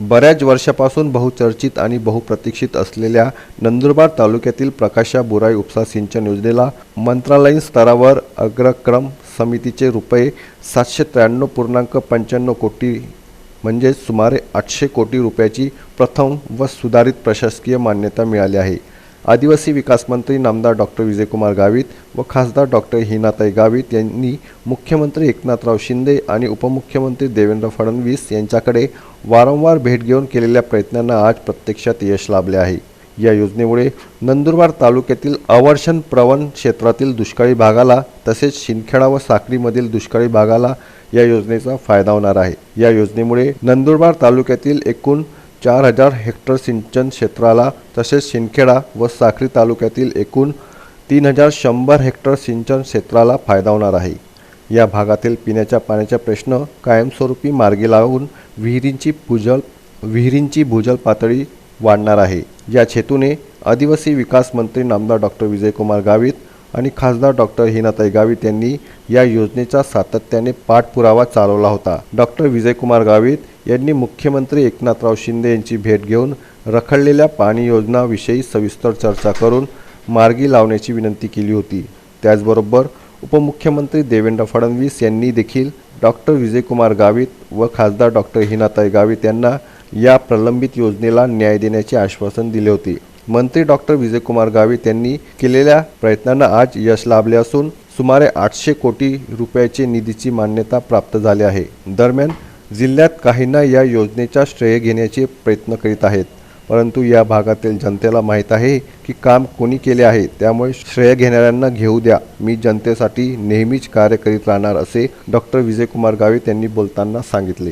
बऱ्याच वर्षापासून बहुचर्चित आणि बहुप्रतीक्षित असलेल्या नंदुरबार तालुक्यातील प्रकाशा बुराई उपसा सिंचन योजनेला मंत्रालयीन स्तरावर अग्रक्रम समितीचे रुपये सातशे त्र्याण्णव पूर्णांक पंच्याण्णव कोटी म्हणजेच सुमारे आठशे कोटी रुपयाची प्रथम व सुधारित प्रशासकीय मान्यता मिळाली आहे. आदिवासी विकास मंत्री नामदार डॉक्टर विजयकुमार गावित व खासदार डॉक्टर हिनाताई गावित यांनी मुख्यमंत्री एकनाथराव शिंदे आणि उपमुख्यमंत्री देवेंद्र फडणवीस यांच्याकडे वारंवार भेट घेऊन केलेल्या प्रयत्नांना आज प्रत्यक्षात यश लाभले आहे. या योजनेमुळे नंदुरबार तालुक्यातील अवर्षण प्रवण क्षेत्रातील दुष्काळी भागाला तसेच शिंदखेडा व साक्रीमधील दुष्काळी भागाला या योजनेचा फायदा होणार आहे. या योजनेमुळे नंदुरबार तालुक्यातील एकूण चार हजार हेक्टर सिंचन क्षेत्राला तसेच शिंदखेडा व साखरी तालुक्यातील एकूण तीन हजार शंभर हेक्टर सिंचन क्षेत्राला फायदा होणार आहे. या भागातील पिण्याच्या पाण्याचा प्रश्न कायमस्वरूपी मार्गी लावून विहिरींची भूजल विहिरींची भूजल पातळी वाढणार आहे. या हेतूने आदिवासी विकास मंत्री नामदार डॉक्टर विजयकुमार गावित आणि खासदार डॉक्टर हिनाताई गावित यांनी या योजनेचा सातत्याने पाठपुरावा चालवला होता. डॉक्टर विजयकुमार गावित यांनी मुख्यमंत्री एकनाथराव शिंदे यांची भेट घेऊन रखडलेल्या पाणी योजनाविषयी सविस्तर चर्चा करून मार्गी लावण्याची विनंती केली होती. त्याचबरोबर उपमुख्यमंत्री देवेंद्र फडणवीस यांनी देखील डॉक्टर विजयकुमार गावित व खासदार डॉक्टर हिनाताई गावित यांना या प्रलंबित योजनेला न्याय देण्याचे आश्वासन दिले होते. मंत्री डॉक्टर विजयकुमार गावित यांनी केलेल्या प्रयत्नांना आज यश लाभले असून सुमारे आठशे कोटी रुपयाचे निधीची मान्यता प्राप्त झाली आहे. दरम्यान जिल्ह्यात काहींना या योजनेचा श्रेय घेण्याचे प्रयत्न करीत आहेत. परंतु या भागातील जनतेला माहीत आहे की काम कोणी केले आहे त्यामुळे श्रेय घेणाऱ्यांना घेऊ द्या. मी जनतेसाठी नेहमीच कार्य करीत राहणार असे डॉक्टर विजयकुमार गावित यांनी बोलताना सांगितले.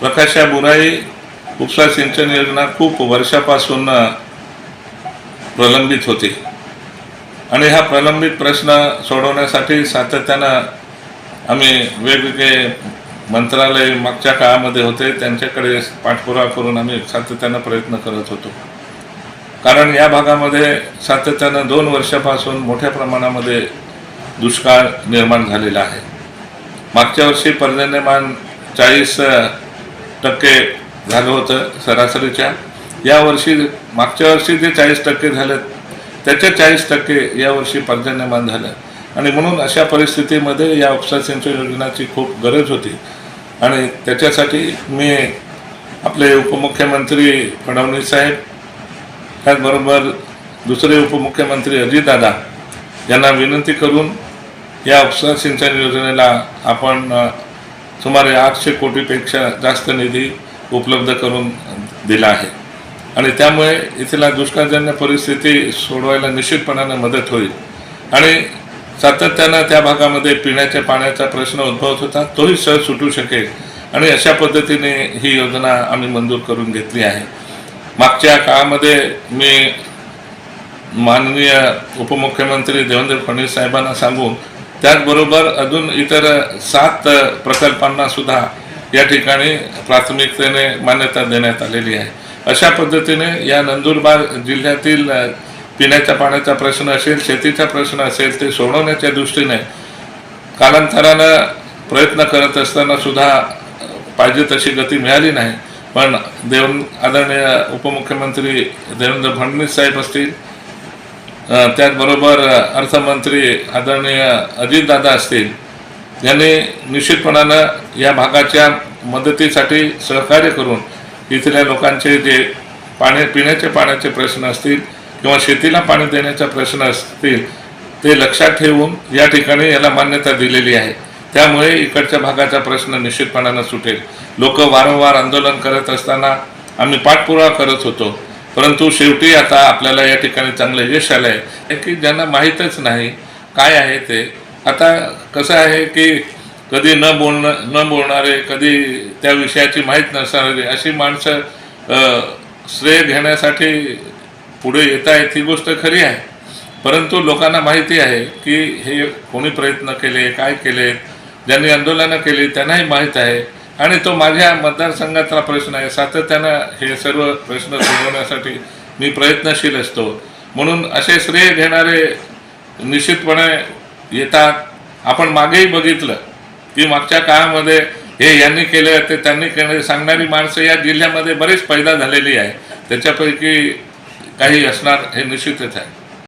प्रकाश बुराई उपसा सिंचन योजना खूप वर्षापासून प्रलंबित होती. आणि हा प्रलंबित प्रश्न सोडवण्यासाठी सातत्यानं आम्ही वेगवेगळे मंत्रालय मागच्या काळामध्ये होते त्यांच्याकडे पाठपुरावा करून आम्ही सातत्यानं प्रयत्न करत होतो. कारण या भागामध्ये सातत्यानं दोन वर्षापासून मोठ्या प्रमाणामध्ये दुष्काळ निर्माण झालेला आहे. मागच्या वर्षी पर्जन्यमान चाळीस टक्के झालं होतं सरासरीच्या. यावर्षी मागच्या वर्षी जे चाळीस टक्के झालं त्याच्या चाळीस टक्के यावर्षी पर्जन्यमान झालं. आणि म्हणून अशा परिस्थितीमध्ये या उपसा सिंचन योजनाची खूप गरज होती. आणि त्याच्यासाठी मी आपले उपमुख्यमंत्री फडणवीस साहेब त्याचबरोबर दुसरे उपमुख्यमंत्री अजितदादा यांना विनंती करून या उपसा सिंचन योजनेला आपण सुमारे आठशे कोटीपेक्षा जास्त निधी उपलब्ध करून दिला आहे. आणि त्यामुळे इथला दुष्काळजन्य परिस्थिती सोडवायला निश्चितपणाने मदत होईल. आणि सातत्यानं त्या भागामध्ये पिण्याच्या पाण्याचा प्रश्न उद्भवत होता तोही सहज सुटू शकेल. आणि अशा पद्धतीने ही योजना आम्ही मंजूर करून घेतली आहे. मागच्या काळामध्ये मी माननीय उपमुख्यमंत्री देवेंद्र फडणवीस साहेबांना सांगून त्याचबरोबर अजून इतर सात प्रकल्पांना सुद्धा या ठिकाणी प्राथमिकतेने मान्यता देण्यात आलेली आहे. अशा पद्धतीने या नंदुरबार जिल्ह्यातील पिण्याच्या पाण्याचा प्रश्न असेल शेतीचा प्रश्न असेल ते सोडवण्याच्या दृष्टीने कालांतरानं प्रयत्न करत असताना सुद्धा पाहिजे तशी गती मिळाली नाही. पण देव आदरणीय उपमुख्यमंत्री देवेंद्र फडणवीस साहेब असतील त्याचबरोबर अर्थमंत्री आदरणीय अजितदादा असतील यांनी निश्चितपणानं या भागाच्या मदतीसाठी सहकार्य करून इथल्या लोकांचे जे पाणी पिण्याचे पाण्याचे प्रश्न असतील किंवा शेतीला पाणी देण्याचा प्रश्न असतील ते लक्षात ठेवून या ठिकाणी याला मान्यता दिलेली आहे. त्यामुळे इकडच्या भागाचा प्रश्न निश्चितपणानं सुटेल. लोक वारंवार आंदोलन करत असताना आम्ही पाठपुरावा करत होतो. परंतु शेवटी आता आपल्याला या ठिकाणी चांगलं यश आलं आहे की ज्यांना माहीतच नाही काय आहे ते आता कसं आहे की कधी न बोलणं न बोलणारे कधी त्या विषयाची माहीत नसणारे अशी माणसं श्रेय घेण्यासाठी पुढे येत आहेत ही गोष्ट खरी आहे. परंतु लोकांना माहिती आहे की हे कोणी प्रयत्न केले काय केले ज्यांनी आंदोलनं केली त्यांनाही माहीत आहे. आणि तो माझ्या मतदारसंघातला प्रश्न आहे. सातत्यानं हे सर्व प्रश्न सोडवण्यासाठी मी प्रयत्नशील असतो. म्हणून असे श्रेय घेणारे निश्चितपणे येतात. आपण मागेही बघितलं की मागच्या काळामध्ये हे यांनी केले ते त्यांनी केले सांगणारी माणसं या जिल्ह्यामध्ये बरेच पैदा झालेली आहे. त्याच्यापैकी काही असणार हे निश्चितच आहे.